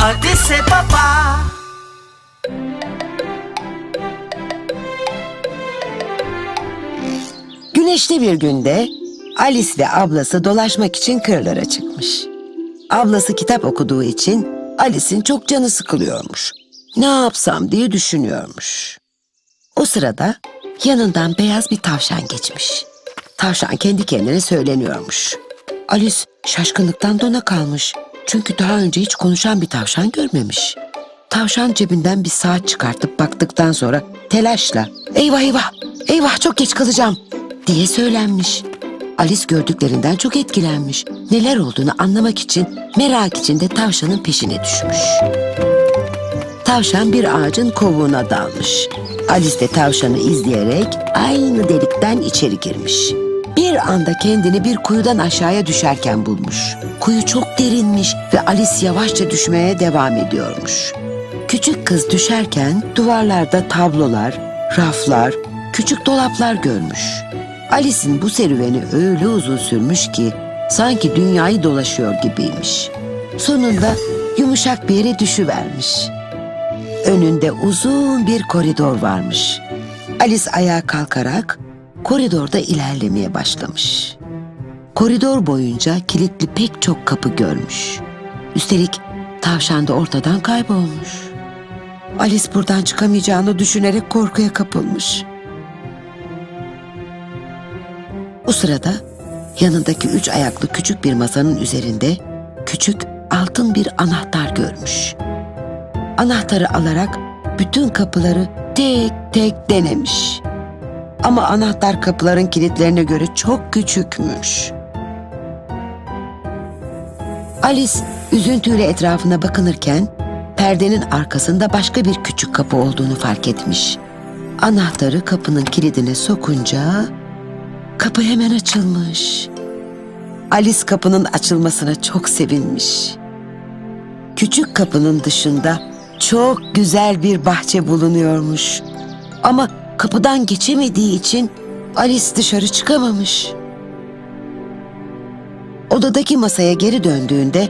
Alice Baba. Güneşli bir günde Alice ve ablası dolaşmak için kırlara çıkmış. Ablası kitap okuduğu için Alice'in çok canı sıkılıyormuş. Ne yapsam diye düşünüyormuş. O sırada yanından beyaz bir tavşan geçmiş. Tavşan kendi kendine söyleniyormuş. Alice şaşkınlıktan dona kalmış. Çünkü daha önce hiç konuşan bir tavşan görmemiş. Tavşan cebinden bir saat çıkartıp baktıktan sonra telaşla eyvah eyvah eyvah çok geç kalacağım diye söylenmiş. Alice gördüklerinden çok etkilenmiş. Neler olduğunu anlamak için merak içinde tavşanın peşine düşmüş. Tavşan bir ağacın kovuğuna dalmış. Alice de tavşanı izleyerek aynı delikten içeri girmiş. Bir anda kendini bir kuyudan aşağıya düşerken bulmuş. Kuyu çok derinmiş ve Alice yavaşça düşmeye devam ediyormuş. Küçük kız düşerken duvarlarda tablolar, raflar, küçük dolaplar görmüş. Alice'in bu serüveni öyle uzun sürmüş ki sanki dünyayı dolaşıyor gibiymiş. Sonunda yumuşak bir yere düşüvermiş. Önünde uzun bir koridor varmış. Alice ayağa kalkarak koridorda ilerlemeye başlamış. Koridor boyunca kilitli pek çok kapı görmüş. Üstelik tavşan da ortadan kaybolmuş. Alice buradan çıkamayacağını düşünerek korkuya kapılmış. Bu sırada yanındaki üç ayaklı küçük bir masanın üzerinde küçük altın bir anahtar görmüş. Anahtarı alarak bütün kapıları tek tek denemiş. Ama anahtar kapıların kilitlerine göre çok küçükmüş. Alice üzüntüyle etrafına bakınırken perdenin arkasında başka bir küçük kapı olduğunu fark etmiş. Anahtarı kapının kilidine sokunca kapı hemen açılmış. Alice kapının açılmasına çok sevinmiş. Küçük kapının dışında çok güzel bir bahçe bulunuyormuş. Ama kapıdan geçemediği için Alice dışarı çıkamamış. Odadaki masaya geri döndüğünde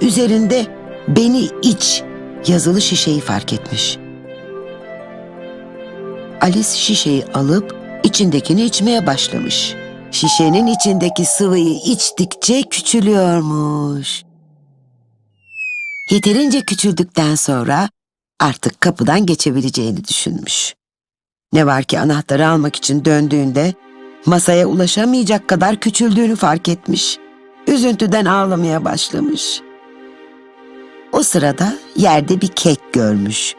üzerinde beni iç yazılı şişeyi fark etmiş. Alice şişeyi alıp içindekini içmeye başlamış. Şişenin içindeki sıvıyı içtikçe küçülüyormuş. Yeterince küçüldükten sonra artık kapıdan geçebileceğini düşünmüş. Ne var ki anahtarı almak için döndüğünde masaya ulaşamayacak kadar küçüldüğünü fark etmiş. Üzüntüden ağlamaya başlamış. O sırada yerde bir kek görmüş.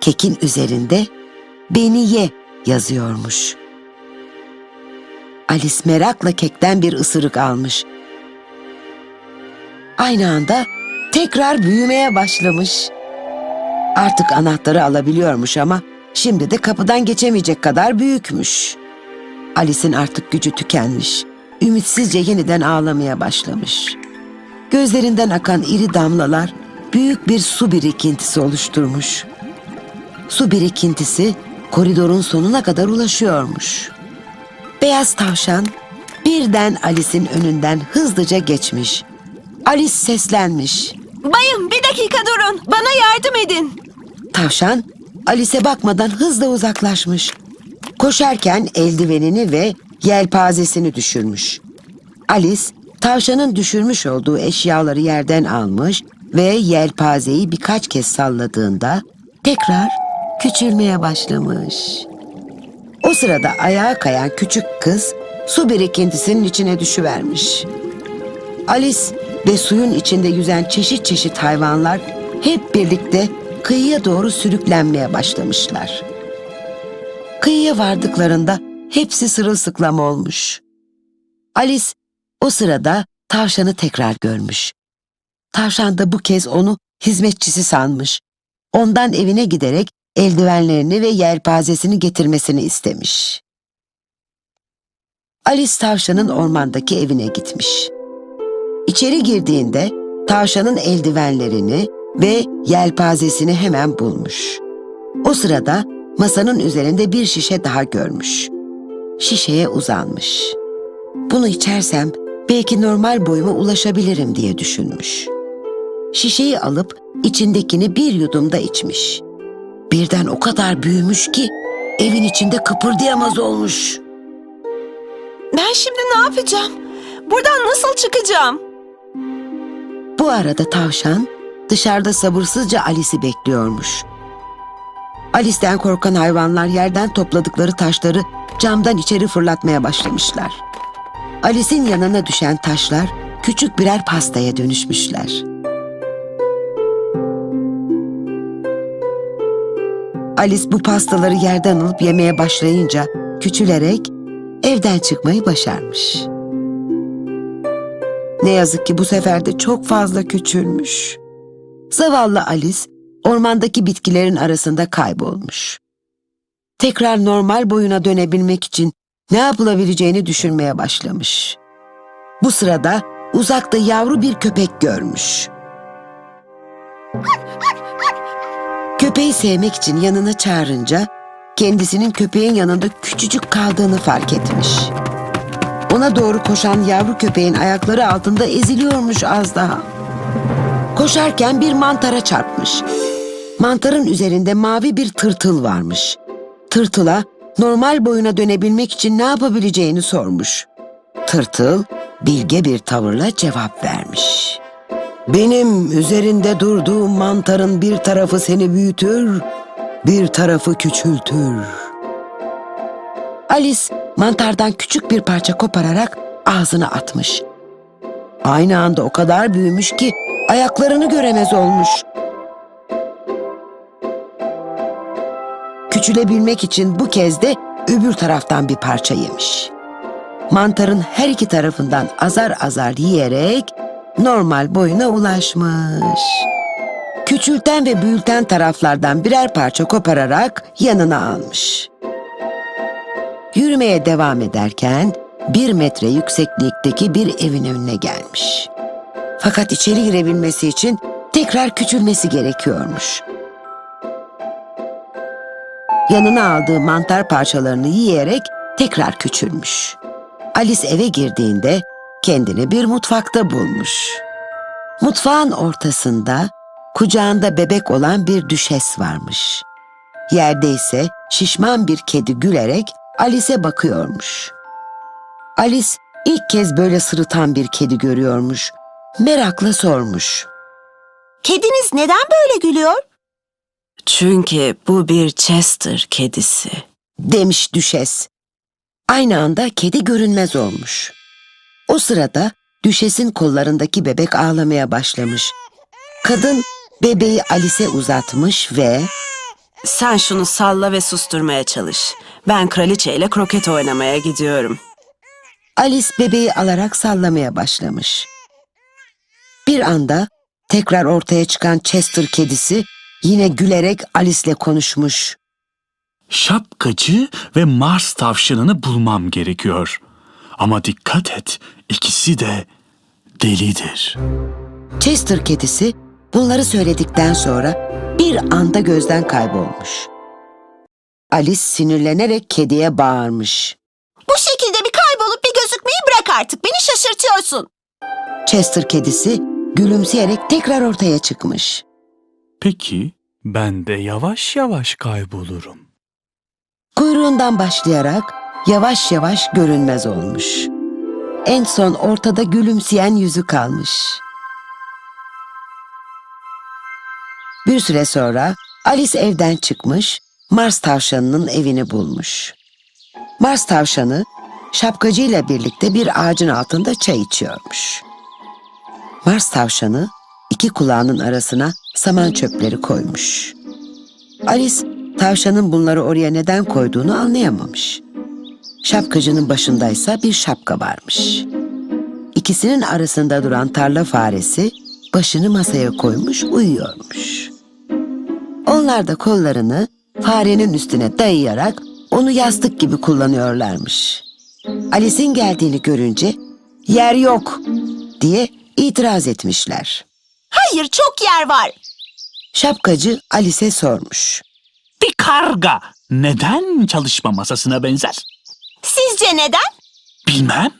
Kekin üzerinde beni ye yazıyormuş. Alice merakla kekten bir ısırık almış. Aynı anda tekrar büyümeye başlamış. Artık anahtarı alabiliyormuş ama şimdi de kapıdan geçemeyecek kadar büyükmüş. Alice'in artık gücü tükenmiş. Ümitsizce yeniden ağlamaya başlamış. Gözlerinden akan iri damlalar büyük bir su birikintisi oluşturmuş. Su birikintisi koridorun sonuna kadar ulaşıyormuş. Beyaz tavşan birden Alice'in önünden hızlıca geçmiş. Alice seslenmiş. Bayım bir dakika durun. Bana yardım edin. Tavşan Alice'e bakmadan hızla uzaklaşmış. Koşarken eldivenini ve yelpazesini düşürmüş. Alice tavşanın düşürmüş olduğu eşyaları yerden almış ve yelpazeyi birkaç kez salladığında tekrar küçülmeye başlamış. O sırada ayağa kayan küçük kız su birikintisinin içine düşüvermiş. Alice ve suyun içinde yüzen çeşit çeşit hayvanlar hep birlikte kıyıya doğru sürüklenmeye başlamışlar. Kıyıya vardıklarında hepsi sırılsıklam olmuş. Alice o sırada tavşanı tekrar görmüş. Tavşan da bu kez onu hizmetçisi sanmış. Ondan evine giderek eldivenlerini ve yelpazesini getirmesini istemiş. Alice tavşanın ormandaki evine gitmiş. İçeri girdiğinde tavşanın eldivenlerini ve yelpazesini hemen bulmuş. O sırada masanın üzerinde bir şişe daha görmüş. Şişeye uzanmış. Bunu içersem belki normal boyuma ulaşabilirim diye düşünmüş. Şişeyi alıp içindekini bir yudumda içmiş. Birden o kadar büyümüş ki evin içinde kıpırdayamaz olmuş. Ben şimdi ne yapacağım? Buradan nasıl çıkacağım? Bu arada tavşan dışarıda sabırsızca Alice'i bekliyormuş. Alice'den korkan hayvanlar yerden topladıkları taşları camdan içeri fırlatmaya başlamışlar. Alice'in yanına düşen taşlar küçük birer pastaya dönüşmüşler. Alice bu pastaları yerden alıp yemeye başlayınca küçülerek evden çıkmayı başarmış. Ne yazık ki bu sefer de çok fazla küçülmüş. Zavallı Alice ormandaki bitkilerin arasında kaybolmuş. Tekrar normal boyuna dönebilmek için ne yapılabileceğini düşünmeye başlamış. Bu sırada uzakta yavru bir köpek görmüş. Köpeği sevmek için yanına çağırınca kendisinin köpeğin yanında küçücük kaldığını fark etmiş. Ona doğru koşan yavru köpeğin ayakları altında eziliyormuş az daha. Koşarken bir mantara çarpmış. Mantarın üzerinde mavi bir tırtıl varmış. Tırtıla normal boyuna dönebilmek için ne yapabileceğini sormuş. Tırtıl bilge bir tavırla cevap vermiş. Benim üzerinde durduğum mantarın bir tarafı seni büyütür, bir tarafı küçültür. Alice mantardan küçük bir parça kopararak ağzına atmış. Aynı anda o kadar büyümüş ki ayaklarını göremez olmuş. Küçülebilmek için bu kez de öbür taraftan bir parça yemiş. Mantarın her iki tarafından azar azar yiyerek normal boyuna ulaşmış. Küçülten ve büyülten taraflardan birer parça kopararak yanına almış. Yürümeye devam ederken bir metre yükseklikteki bir evin önüne gelmiş. Fakat içeri girebilmesi için tekrar küçülmesi gerekiyormuş. Yanına aldığı mantar parçalarını yiyerek tekrar küçülmüş. Alice eve girdiğinde kendini bir mutfakta bulmuş. Mutfağın ortasında kucağında bebek olan bir düşes varmış. Yerde ise şişman bir kedi gülerek Alice'e bakıyormuş. Alice ilk kez böyle sırıtan bir kedi görüyormuş. Merakla sormuş. Kediniz neden böyle gülüyor? Çünkü bu bir Chester kedisi. Demiş düşes. Aynı anda kedi görünmez olmuş. O sırada düşesin kollarındaki bebek ağlamaya başlamış. Kadın bebeği Alice'e uzatmış ve Sen şunu salla ve susturmaya çalış. Ben kraliçeyle kroket oynamaya gidiyorum. Alice bebeği alarak sallamaya başlamış. Bir anda tekrar ortaya çıkan Chester kedisi yine gülerek Alice'le konuşmuş. Şapkacı ve Mars tavşanını bulmam gerekiyor. Ama dikkat et, ikisi de delidir. Chester kedisi bunları söyledikten sonra bir anda gözden kaybolmuş. Alice sinirlenerek kediye bağırmış. Bu şekilde bir kaybolup bir gözükmeyi bırak artık. Beni şaşırtıyorsun. Chester kedisi gülümseyerek tekrar ortaya çıkmış. Peki ben de yavaş yavaş kaybolurum. Kuyruğundan başlayarak yavaş yavaş görünmez olmuş. En son ortada gülümseyen yüzü kalmış. Bir süre sonra Alice evden çıkmış, Mars tavşanının evini bulmuş. Mars tavşanı şapkacıyla birlikte bir ağacın altında çay içiyormuş. Mars tavşanı iki kulağının arasına saman çöpleri koymuş. Alice tavşanın bunları oraya neden koyduğunu anlayamamış. Şapkacının başındaysa bir şapka varmış. İkisinin arasında duran tarla faresi başını masaya koymuş uyuyormuş. Onlar da kollarını farenin üstüne dayayarak onu yastık gibi kullanıyorlarmış. Alice'in geldiğini görünce yer yok diye itiraz etmişler. Hayır çok yer var. Şapkacı Alice'e sormuş. Bir karga neden çalışma masasına benzer? Sizce neden? Bilmem.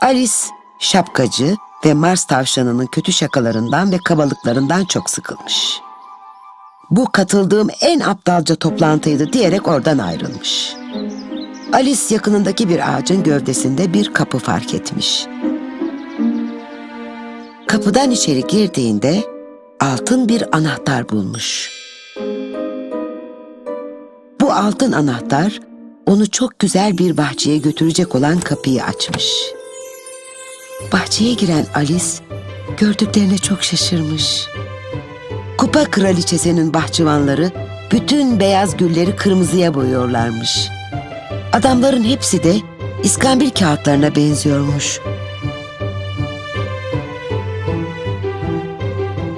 Alice şapkacı ve Mars tavşanının kötü şakalarından ve kabalıklarından çok sıkılmış. Bu katıldığım en aptalca toplantıydı diyerek oradan ayrılmış. Alice yakınındaki bir ağacın gövdesinde bir kapı fark etmiş. Kapıdan içeri girdiğinde altın bir anahtar bulmuş. Bu altın anahtar onu çok güzel bir bahçeye götürecek olan kapıyı açmış. Bahçeye giren Alice gördüklerine çok şaşırmış. Kupa kraliçesinin bahçıvanları bütün beyaz gülleri kırmızıya boyuyorlarmış. Adamların hepsi de iskambil kağıtlarına benziyormuş.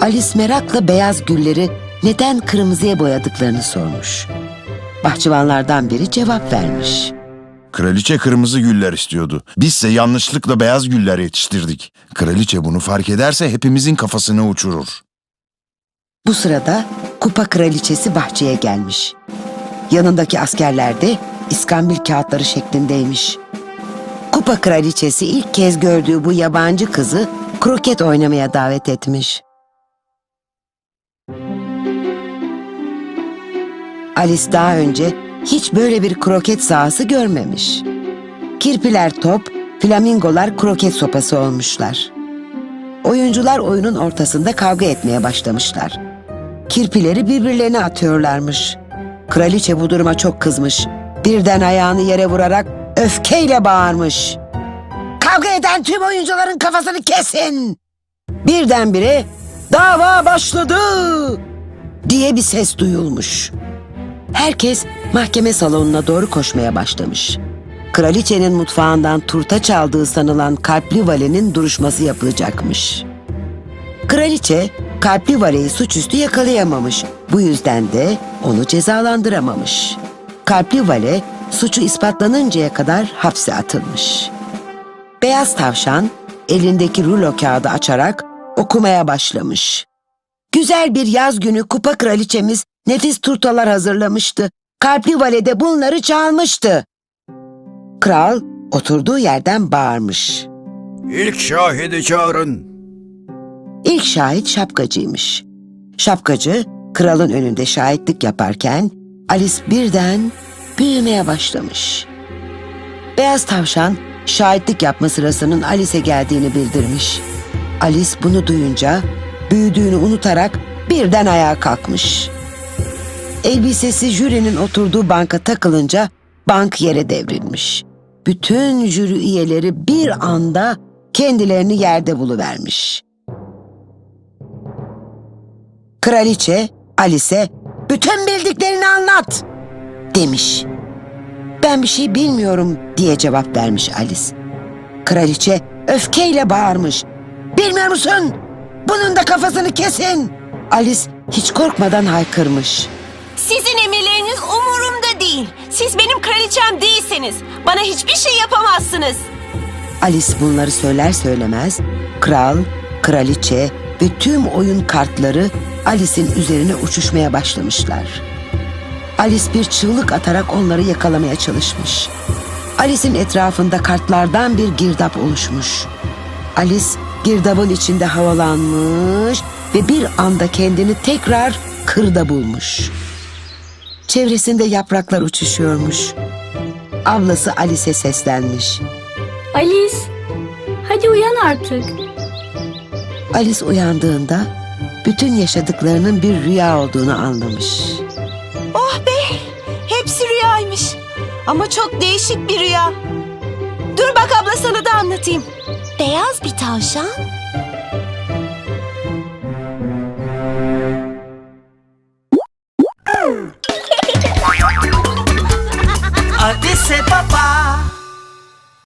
Alice merakla beyaz gülleri neden kırmızıya boyadıklarını sormuş. Bahçıvanlardan biri cevap vermiş. Kraliçe kırmızı güller istiyordu. Bizse yanlışlıkla beyaz güller yetiştirdik. Kraliçe bunu fark ederse hepimizin kafasını uçurur. Bu sırada kupa kraliçesi bahçeye gelmiş. Yanındaki askerler de iskambil kağıtları şeklindeymiş. Kupa kraliçesi ilk kez gördüğü bu yabancı kızı kroket oynamaya davet etmiş. Alice daha önce hiç böyle bir kroket sahası görmemiş. Kirpiler top, flamingolar kroket sopası olmuşlar. Oyuncular oyunun ortasında kavga etmeye başlamışlar. Kirpileri birbirlerine atıyorlarmış. Kraliçe bu duruma çok kızmış. Birden ayağını yere vurarak öfkeyle bağırmış. Kavga eden tüm oyuncuların kafasını kesin. Birdenbire dava başladı diye bir ses duyulmuş. Herkes mahkeme salonuna doğru koşmaya başlamış. Kraliçenin mutfağından turta çaldığı sanılan kalpli valenin duruşması yapılacakmış. Kraliçe kalpli valeyi suçüstü yakalayamamış. Bu yüzden de onu cezalandıramamış. Kalpli vale suçu ispatlanıncaya kadar hapse atılmış. Beyaz tavşan elindeki rulo kağıdı açarak okumaya başlamış. Güzel bir yaz günü kupa kraliçemiz nefis turtalar hazırlamıştı. Kalpli vale de bunları çalmıştı. Kral oturduğu yerden bağırmış. İlk şahidi çağırın. İlk şahit şapkacıymış. Şapkacı kralın önünde şahitlik yaparken Alice birden büyümeye başlamış. Beyaz tavşan şahitlik yapma sırasının Alice'e geldiğini bildirmiş. Alice bunu duyunca büyüdüğünü unutarak birden ayağa kalkmış. Elbisesi jürinin oturduğu banka takılınca bank yere devrilmiş. Bütün jüri üyeleri bir anda kendilerini yerde buluvermiş. Kraliçe Alice'e bütün bildiklerini anlat demiş. Ben bir şey bilmiyorum diye cevap vermiş Alice. Kraliçe öfkeyle bağırmış. Bilmiyor musun? Bunun da kafasını kesin. Alice hiç korkmadan haykırmış. Sizin emirleriniz umurumda değil. Siz benim kraliçem değilsiniz. Bana hiçbir şey yapamazsınız. Alice bunları söyler söylemez kral, kraliçe ve tüm oyun kartları Alice'in üzerine uçuşmaya başlamışlar. Alice bir çığlık atarak onları yakalamaya çalışmış. Alice'in etrafında kartlardan bir girdap oluşmuş. Alice girdabın içinde havalanmış ve bir anda kendini tekrar kırda bulmuş. Çevresinde yapraklar uçuşuyormuş. Ablası Alice'e seslenmiş. Alice, hadi uyan artık. Alice uyandığında bütün yaşadıklarının bir rüya olduğunu anlamış. Oh be! Hepsi rüyaymış. Ama çok değişik bir rüya. Dur bak abla sana da anlatayım. Beyaz bir tavşan